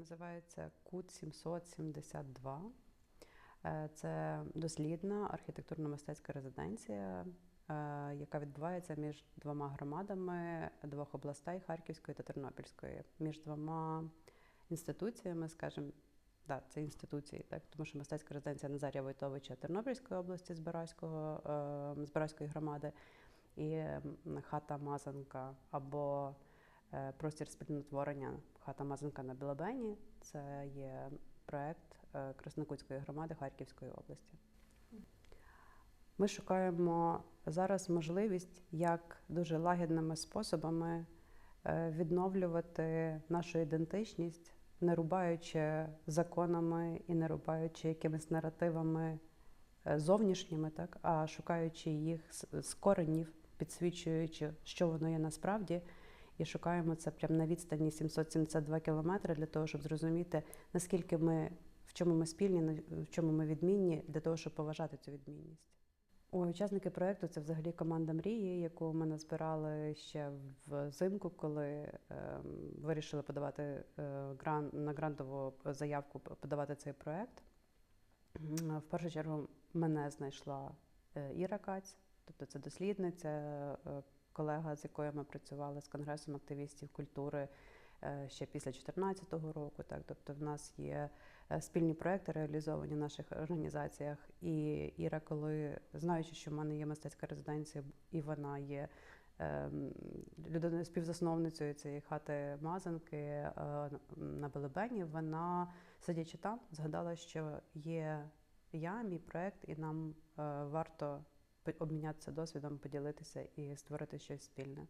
називається Кут 772. Е, Це дослідна архітектурно-мистецька резиденція, е, яка відбувається між двома громадами двох областей Харківської та Тернопільської, між двома інституціями, скажімо, да, це інституції, так, тому що мистецька резиденція Назарія Войтовича Тернопільської області Збаразького, е, Збаразької громади і хата Мазанка або простір спільнотворення хата Мазанка на Білобені. Це є проект е, Краснокутської громади Харківської області. Ми шукаємо зараз можливість, як дуже лагідними способами е, відновлювати нашу ідентичність, не рубаючи законами і не рубаючи якимись наративами е, зовнішніми, так, а шукаючи їх з коренів, підсвічуючи, що воно є насправді. І шукаємо це прямо на відстані 772 кілометри для того, щоб зрозуміти, наскільки ми в чому ми спільні, в чому ми відмінні, для того, щоб поважати цю відмінність. Ой, учасники проєкту це взагалі команда мрії, яку ми назбирали ще взимку, коли ем, вирішили подавати е, гран, на грантову заявку подавати цей проєкт. В першу чергу мене знайшла е, Іра Каць, тобто це дослідниця, е, колега, з якою ми працювали з Конгресом активістів культури е, ще після 2014 року. Так, тобто в нас є е, спільні проекти реалізовані в наших організаціях. І Іра, коли знаючи, що в мене є мистецька резиденція, і вона є ем, людиною співзасновницею цієї хати Мазанки е, на Белебені, вона, сидячи там, згадала, що є я, мій проект, і нам варто обмінятися досвідом, поділитися і створити щось спільне.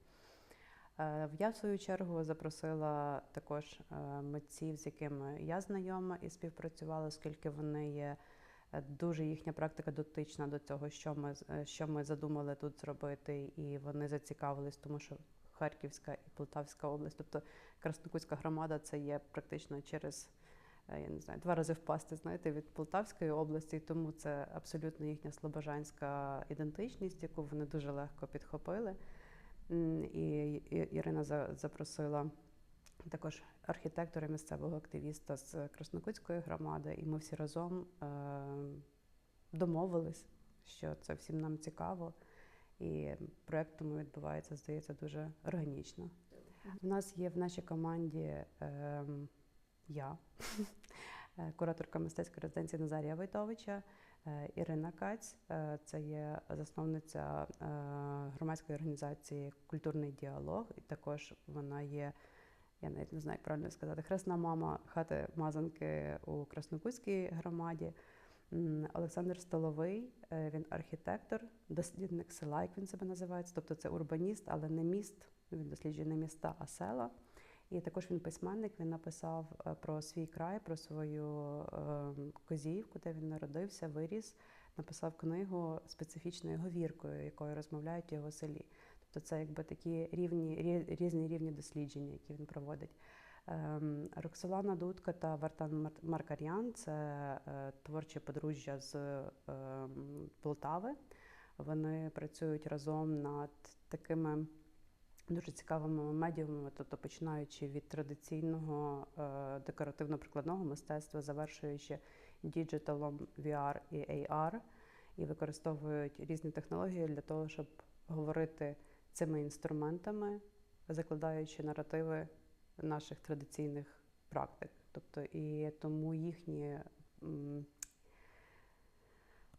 Е, Я, в свою чергу, запросила також е, митців, з якими я знайома і співпрацювала, оскільки вони є е, дуже їхня практика дотична до цього, що ми, що ми задумали тут зробити, і вони зацікавились, тому що Харківська і Полтавська область, тобто Краснокутська громада, це є практично через я не знаю, два рази впасти, знаєте, від Полтавської області, тому це абсолютно їхня слобожанська ідентичність, яку вони дуже легко підхопили. І Ірина за- запросила також архітектора місцевого активіста з Краснокутської громади, і ми всі разом е, домовились, що це всім нам цікаво. І проект тому відбувається, здається, дуже органічно. У нас є в нашій команді ем, я, е, кураторка мистецької резиденції Назарія Войтовича, е, Ірина Каць, е, це є засновниця громадської організації Культурний діалог, і також вона є. Я навіть не знаю, як правильно сказати, хресна мама хати Мазанки у Краснокутській громаді. Олександр Столовий, він архітектор, дослідник села, як він себе називається. Тобто це урбаніст, але не міст. Він досліджує не міста, а села. І також він письменник. Він написав е, про свій край, про свою е, Козіївку, де він народився, виріс. Написав книгу специфічною говіркою, якою розмовляють його селі. Тобто це якби такі рівні, різні рівні дослідження, які він проводить. Ем, Роксолана Дудка та Вартан Маркарян це е, творче подружжя з ем, Полтави. Вони працюють разом над такими дуже цікавими медіумами, тобто починаючи від традиційного е, декоративно-прикладного мистецтва, завершуючи діджиталом VR і AR, і використовують різні технології для того, щоб говорити цими інструментами, закладаючи наративи наших традиційних практик. Тобто і тому їхні.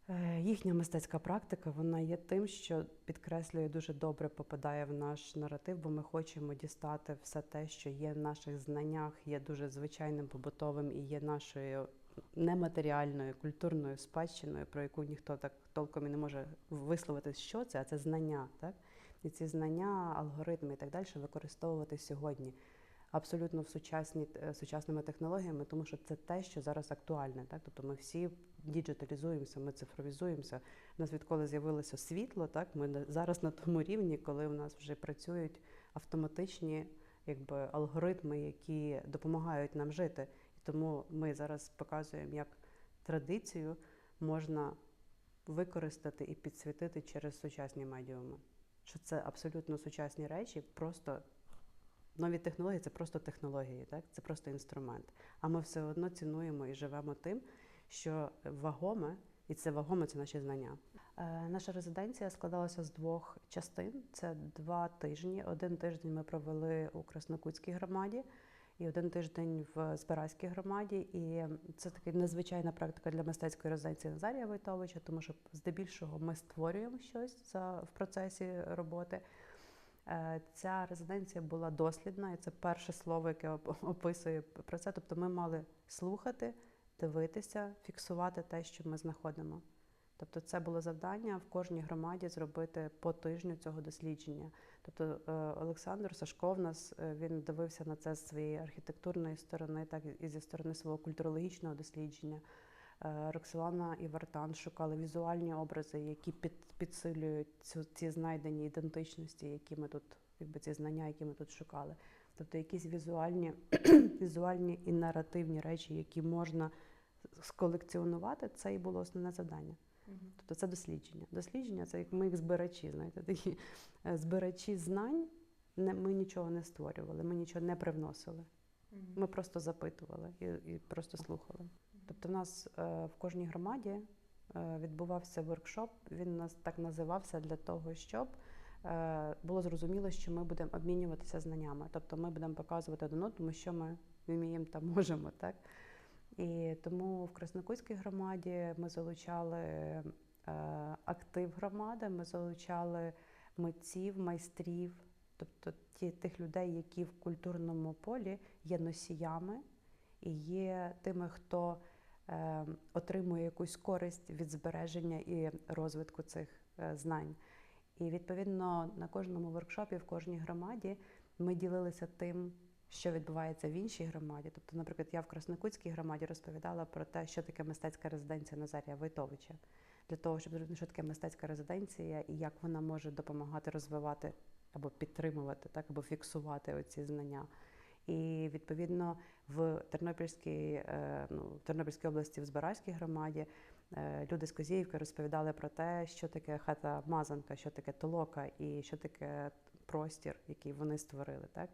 Е, Їхня мистецька практика вона є тим, що підкреслює дуже добре попадає в наш наратив, бо ми хочемо дістати все те, що є в наших знаннях, є дуже звичайним побутовим і є нашою нематеріальною культурною спадщиною, про яку ніхто так толком і не може висловити, що це, а це знання. Так? І ці знання, алгоритми і так далі використовувати сьогодні абсолютно в сучасні е, сучасними технологіями, тому що це те, що зараз актуальне. Так, тобто ми всі діджиталізуємося, ми цифровізуємося. У нас відколи з'явилося світло, так ми зараз на тому рівні, коли у нас вже працюють автоматичні якби алгоритми, які допомагають нам жити. І тому ми зараз показуємо, як традицію можна використати і підсвітити через сучасні медіуми. Що це абсолютно сучасні речі, просто нові технології це просто технології, так? це просто інструмент. А ми все одно цінуємо і живемо тим, що вагоме, і це вагоме це наші знання. Е, Наша резиденція складалася з двох частин. Це два тижні. Один тиждень ми провели у Краснокутській громаді, і один тиждень в Збиразькій громаді. І це така незвичайна практика для мистецької резиденції Назарія Войтовича, тому що здебільшого ми створюємо щось за, в процесі роботи. Е, Ця резиденція була дослідна, і це перше слово, яке описує про це. Тобто ми мали слухати, дивитися, фіксувати те, що ми знаходимо. Тобто це було завдання в кожній громаді зробити по тижню цього дослідження. Тобто е, Олександр Сашко в нас е, він дивився на це з своєї архітектурної сторони, так і зі сторони свого культурологічного дослідження. Е, Роксолана і Вартан шукали візуальні образи, які під, підсилюють цю, ці знайдені ідентичності, які ми тут, якби ці знання, які ми тут шукали. Тобто якісь візуальні, візуальні і наративні речі, які можна сколекціонувати, це і було основне завдання. Тобто це дослідження. Дослідження це як ми як збирачі, знаєте, такі е, збирачі знань. Не, ми нічого не створювали, ми нічого не привносили. Ми просто запитували і, і просто слухали. Тобто, в нас е, в кожній громаді е, відбувався воркшоп. Він нас так називався для того, щоб е, було зрозуміло, що ми будемо обмінюватися знаннями. Тобто ми будемо показувати один одному, що ми вміємо та можемо. Так? І тому в Краснокутській громаді ми залучали актив громади, ми залучали митців, майстрів, тобто ті, тих людей, які в культурному полі є носіями і є тими, хто отримує якусь користь від збереження і розвитку цих е, знань. І відповідно на кожному воркшопі, в кожній громаді ми ділилися тим, що відбувається в іншій громаді. Тобто, наприклад, я в Краснокутській громаді розповідала про те, що таке мистецька резиденція Назарія Войтовича, для того, щоб зрозуміти, що таке мистецька резиденція і як вона може допомагати розвивати або підтримувати, так або фіксувати оці знання. І відповідно в Тернопільській, е, ну, Тернопільській області, в Збаразькій громаді е, люди з Козіївки розповідали про те, що таке хата мазанка, що таке толока і що таке простір, який вони створили, так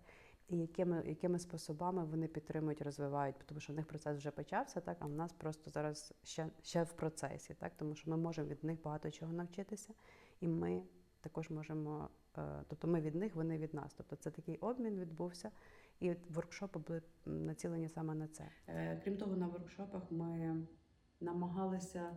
і якими, якими способами вони підтримують, розвивають, тому що в них процес вже почався, так а в нас просто зараз ще, ще в процесі, так тому що ми можемо від них багато чого навчитися, і ми також можемо, е, тобто ми від них, вони від нас. Тобто це такий обмін відбувся. І воркшопи були націлені саме на це. Е, Крім того, на воркшопах ми намагалися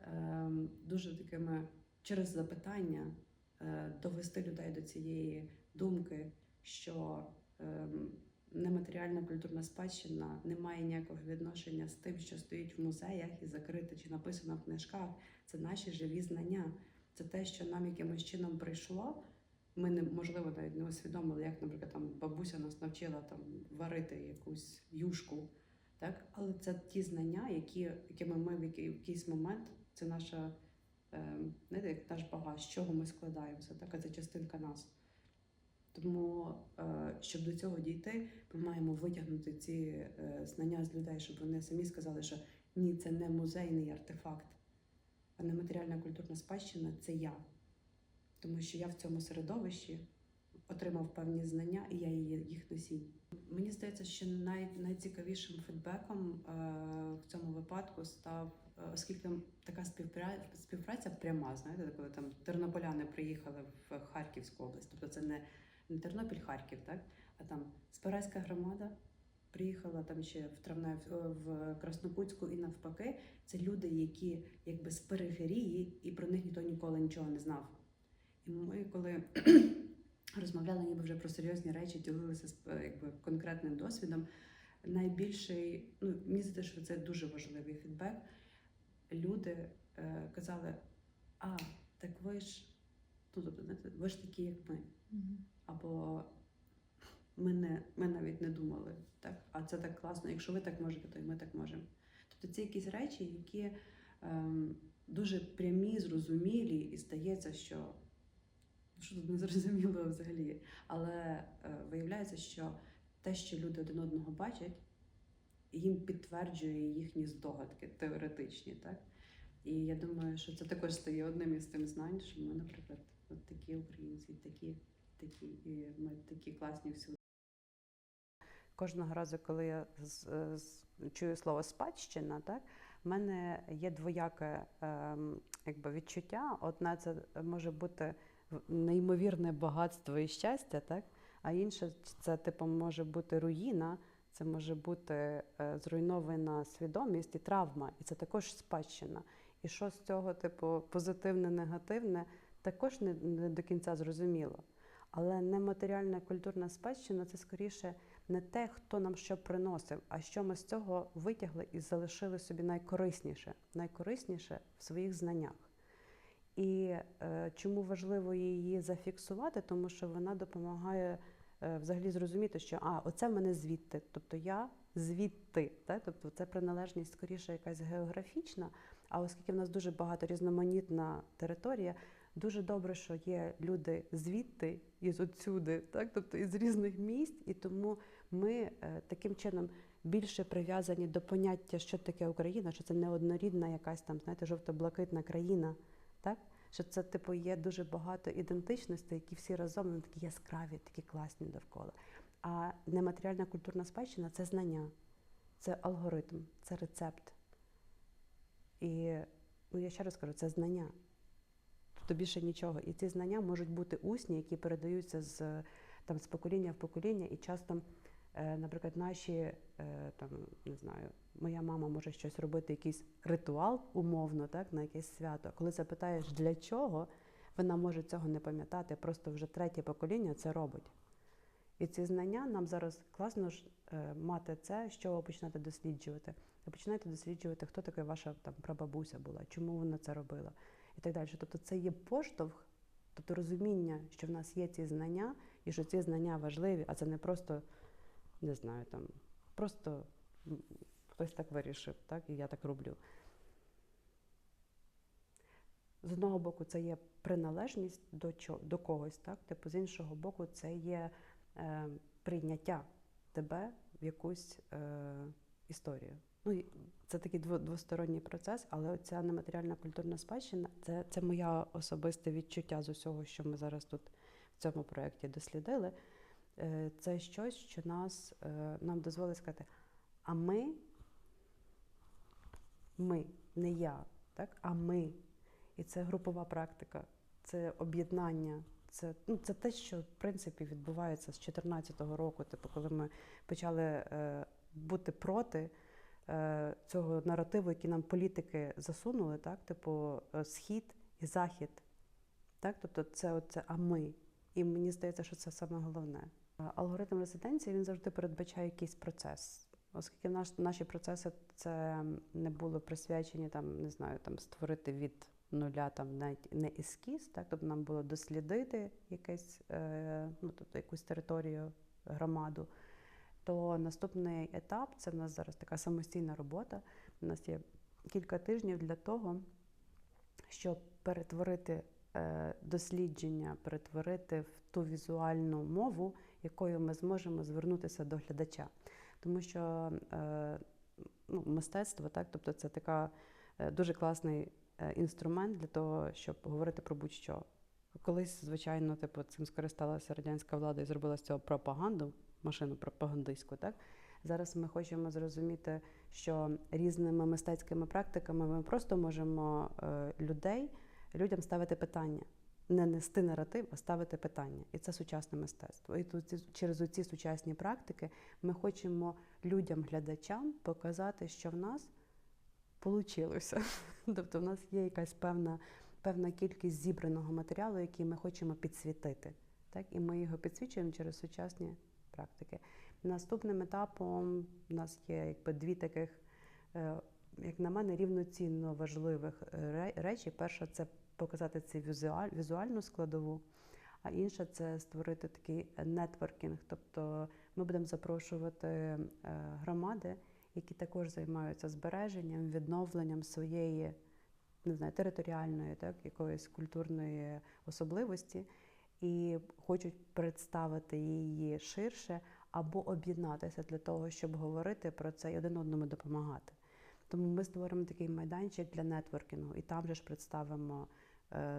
ем, дуже такими через запитання е, довести людей до цієї думки, що ем, нематеріальна культурна спадщина не має ніякого відношення з тим, що стоїть в музеях і закрите чи написано в книжках. Це наші живі знання. Це те, що нам якимось чином прийшло. Ми не можливо навіть не усвідомили, як, наприклад, там бабуся нас навчила там варити якусь юшку. Так, але це ті знання, які, якими ми в який- в якийсь момент це наша е, знаєте, як наш багаж, з чого ми складаємося, так, а це частинка нас. Тому, е, щоб до цього дійти, ми маємо витягнути ці е, знання з людей, щоб вони самі сказали, що ні, це не музейний артефакт, а нематеріальна культурна спадщина це я. Тому що я в цьому середовищі отримав певні знання, і я є їх носій. Мені здається, що най, найцікавішим фідбеком е, в цьому випадку став, е, оскільки така співпраця, співпраця пряма, знаєте, коли там тернополяни приїхали в Харківську область, тобто це не, не Тернопіль, Харків, так, а там Спиразька громада. Приїхала там ще в Травне в Краснокутську і навпаки. Це люди, які якби з периферії, і про них ніхто ніколи нічого не знав. Ми, коли розмовляли ніби вже про серйозні речі, ділилися з е, якби конкретним досвідом. Найбільший, ну мені здається, що це дуже важливий фідбек. Люди е, казали: а, так ви ж, ну тобто, ви ж такі, як ми. Або ми, не, ми навіть не думали, так, а це так класно. Якщо ви так можете, то і ми так можемо. Тобто це якісь речі, які ем, дуже прямі, зрозумілі, і здається, що що тут не зрозуміло взагалі. Але е, виявляється, що те, що люди один одного бачать, їм підтверджує їхні здогадки теоретичні, так? І я думаю, що це також стає одним із тим знань, що ми, наприклад, от такі українці, такі, такі, і ми такі класні всюди. кожного разу, коли я з, з, чую слово спадщина, так, в мене є двояке ем, якби, відчуття. Одне це може бути неймовірне багатство і щастя, так? а інше це типу, може бути руїна, це може бути е, зруйнована свідомість і травма, і це також спадщина. І що з цього, типу, позитивне, негативне, також не, не до кінця зрозуміло. Але нематеріальна культурна спадщина це скоріше не те, хто нам що приносив, а що ми з цього витягли і залишили собі найкорисніше, найкорисніше в своїх знаннях. І е, чому важливо її зафіксувати, тому що вона допомагає е, взагалі зрозуміти, що а, оце в мене звідти, тобто я звідти, так? тобто це приналежність скоріше якась географічна. А оскільки в нас дуже багато різноманітна територія, дуже добре, що є люди звідти і звідсюди, так? тобто із різних місць, і тому ми е, таким чином більше прив'язані до поняття, що таке Україна, що це не однорідна якась там, знаєте, жовто-блакитна країна. Так? Що це, типу, є дуже багато ідентичностей, які всі разом вони такі яскраві, такі класні довкола. А нематеріальна культурна спадщина це знання, це алгоритм, це рецепт. І ну, я ще раз кажу, це знання. Тобто більше нічого. І ці знання можуть бути усні, які передаються з, там, з покоління в покоління, і часто, наприклад, наші е, там, не знаю, моя мама може щось робити, якийсь ритуал умовно, так, на якесь свято. Коли запитаєш, для чого, вона може цього не пам'ятати, просто вже третє покоління це робить. І ці знання нам зараз класно ж е, мати це, що ви починаєте досліджувати. Ви починаєте досліджувати, хто така ваша там прабабуся була, чому вона це робила, і так далі. Тобто це є поштовх, тобто розуміння, що в нас є ці знання, і що ці знання важливі, а це не просто, не знаю, там, просто хтось так вирішив, так, і я так роблю. З одного боку, це є приналежність до, чо, до когось, так? Типу, з іншого боку, це є е, прийняття тебе в якусь е, історію. Ну, це такий двосторонній процес, але ця нематеріальна культурна спадщина це, це моє особисте відчуття з усього, що ми зараз тут в цьому проєкті дослідили. Е, Це щось, що нас, е, нам дозволить сказати, а ми, ми, не я, так? а ми. І це групова практика, це об'єднання. Це, ну, це те, що в принципі відбувається з 2014 року, типу, коли ми почали е, бути проти е, цього наративу, який нам політики засунули, так, типу е, схід і захід. Так? Тобто це оце а ми. І мені здається, що це саме головне. Алгоритм резиденції він завжди передбачає якийсь процес. Оскільки наш, наші процеси це не були присвячені там, не знаю, там створити від нуля там навіть не ескіз, так тобто нам було дослідити якесь, е, ну тобто якусь територію, громаду. То наступний етап це в нас зараз така самостійна робота. У нас є кілька тижнів для того, щоб перетворити дослідження, перетворити в ту візуальну мову, якою ми зможемо звернутися до глядача. Тому що е, ну, мистецтво, так, тобто це така е, дуже класний е, інструмент для того, щоб говорити про будь-що. Колись, звичайно, типу, цим скористалася радянська влада і зробила з цього пропаганду, машину пропагандистську. Так? Зараз ми хочемо зрозуміти, що різними мистецькими практиками ми просто можемо е, людей, людям ставити питання. Не нести наратив, а ставити питання. І це сучасне мистецтво. І тут через ці сучасні практики ми хочемо людям, глядачам показати, що в нас вийшло. Тобто в нас є якась певна, певна кількість зібраного матеріалу, який ми хочемо підсвітити. Так? І ми його підсвічуємо через сучасні практики. Наступним етапом у нас є якби дві таких, е, як на мене, рівноцінно важливих е, речі. Перша це показати цю візуаль, візуальну складову, а інша це створити такий нетворкінг. Тобто ми будемо запрошувати е, громади, які також займаються збереженням, відновленням своєї не знаю, територіальної, так, якоїсь культурної особливості, і хочуть представити її ширше або об'єднатися для того, щоб говорити про це і один одному допомагати. Тому ми створимо такий майданчик для нетворкінгу, і там же ж представимо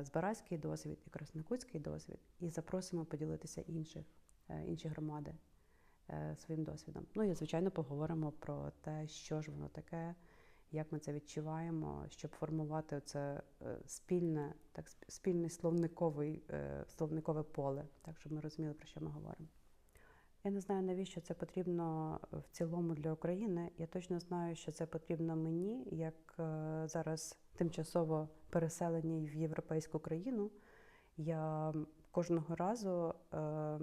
збаразький досвід і краснокутський досвід, і запросимо поділитися інших, е, інші громади е, своїм досвідом. Ну і звичайно поговоримо про те, що ж воно таке, як ми це відчуваємо, щоб формувати це спільне, так сп- спільний словниковий е, словникове поле, так щоб ми розуміли, про що ми говоримо. Я не знаю, навіщо це потрібно в цілому для України. Я точно знаю, що це потрібно мені, як е, зараз тимчасово переселеній в європейську країну. Я кожного разу е,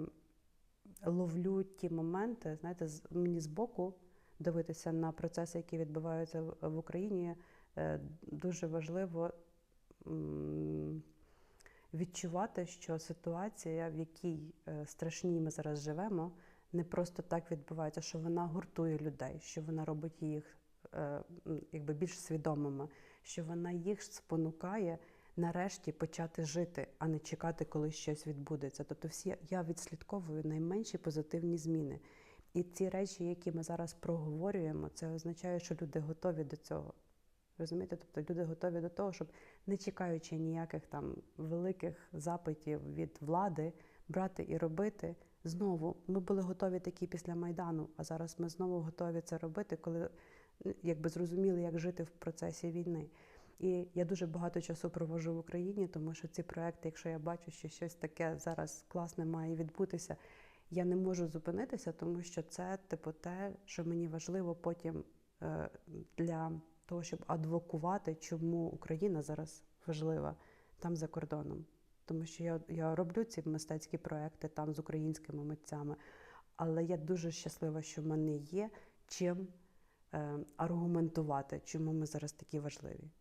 ловлю ті моменти, знаєте, мені збоку дивитися на процеси, які відбуваються в- Україні, е, дуже важливо відчувати, що ситуація, в якій е, страшній ми зараз живемо, не просто так відбувається, що вона гуртує людей, що вона робить їх якби більш свідомими, що вона їх спонукає нарешті почати жити, а не чекати, коли щось відбудеться. Тобто, всі я відслідковую найменші позитивні зміни. І ці речі, які ми зараз проговорюємо, це означає, що люди готові до цього. Розумієте? Тобто люди готові до того, щоб не чекаючи ніяких там великих запитів від влади, брати і робити. Знову ми були готові такі після Майдану, а зараз ми знову готові це робити, коли якби зрозуміли, як жити в процесі війни. І я дуже багато часу провожу в Україні, тому що ці проекти, якщо я бачу, що щось таке зараз класне має відбутися, я не можу зупинитися, тому що це типу те, що мені важливо потім е, для того, щоб адвокувати, чому Україна зараз важлива там за кордоном. Тому що я, я роблю ці мистецькі проекти там з українськими митцями, але я дуже щаслива, що в мене є чим аргументувати, чому ми зараз такі важливі.